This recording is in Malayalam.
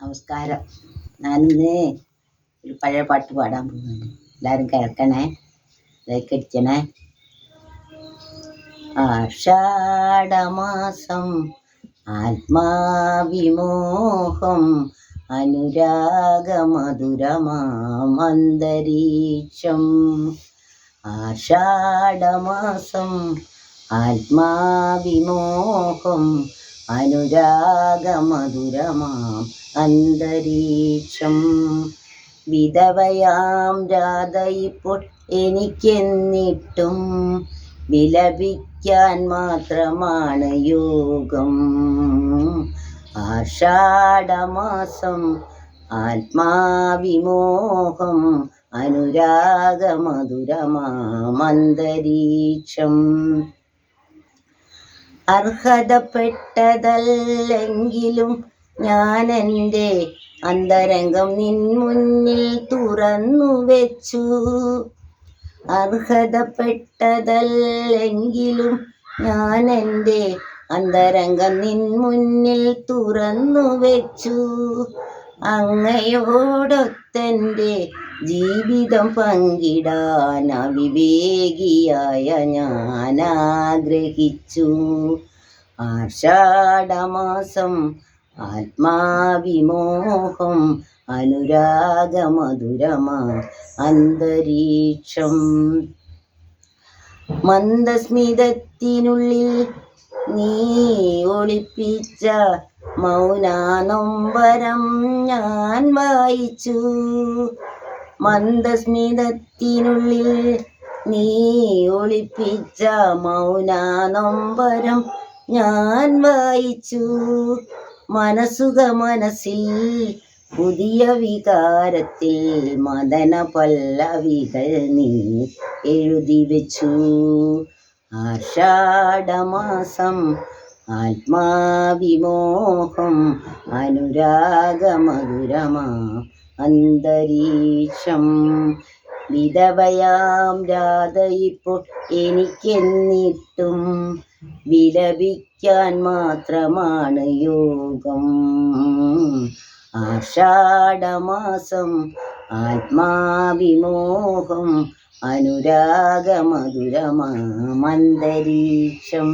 നമസ്കാരം. ഞാനിന്ന് ഒരു പഴയ പാട്ട് പാടാൻ പോകുന്നുണ്ട് എല്ലാവരും കേൾക്കണേ? ലൈക്ക് ആഷാഢമാസം ആത്മാവിമോഹം അനുരാഗമധുരമാമന്തരീക്ഷം. ആഷാഢമാസം ആത്മാവിമോഹം അനുരാഗമധുരമാം അന്തരീക്ഷം. വിധവയാം രാധയിപ്പോൾ എനിക്കെന്നിട്ടും വിലപിക്കാൻ മാത്രമാണ് യോഗം. ആഷാഢമാസം ആത്മാവിമോഹം അനുരാഗമധുരമാമന്തരീക്ഷം അർഹതപ്പെട്ടതല്ലെങ്കിലും ഞാൻ എന്റെ അന്തരംഗം നിൻ മുന്നിൽ തുറന്നു വെച്ചു. അർഹതപ്പെട്ടതല്ലെങ്കിലും ഞാൻ എന്റെ അന്തരംഗം നിൻ മുന്നിൽ തുറന്നു വെച്ചു. അങ്ങയോടൊത്തെന്റെ ജീവിതം പങ്കിടാൻ അവിവേകിയായ ഞാൻ ആഗ്രഹിച്ചു ആഷാഢമാസം ആത്മാവിമോഹം അനുരാഗമധുരമാ അന്തരീക്ഷം. മന്ദസ്മിതത്തിനുള്ളിൽ നീ ഒളിപ്പിച്ച മൗനാനൊമ്പരം ഞാൻ വായിച്ചു. മന്ദസ്മിതത്തിനുള്ളിൽ നീ ഒളിപ്പിച്ച മൗനാനൊമ്പരം ഞാൻ വായിച്ചു. മനസ്സുക മനസ്സിൽ പുതിയ വികാരത്തിൽ മദന പല്ലവികൾ നീ എഴുതി വെച്ചു. ആഷാഢമാസം ആത്മാവിമോഹം അനുരാഗമധുരമാ അന്തരീക്ഷം. വിധവയാം രാധയിപ്പോൾ എനിക്കെന്നിട്ടും വിലപിക്കാൻ മാത്രമാണ് യോഗം. ആഷാഢമാസം ആത്മാവിമോഹം അനുരാഗമധുരമാമന്തരീക്ഷം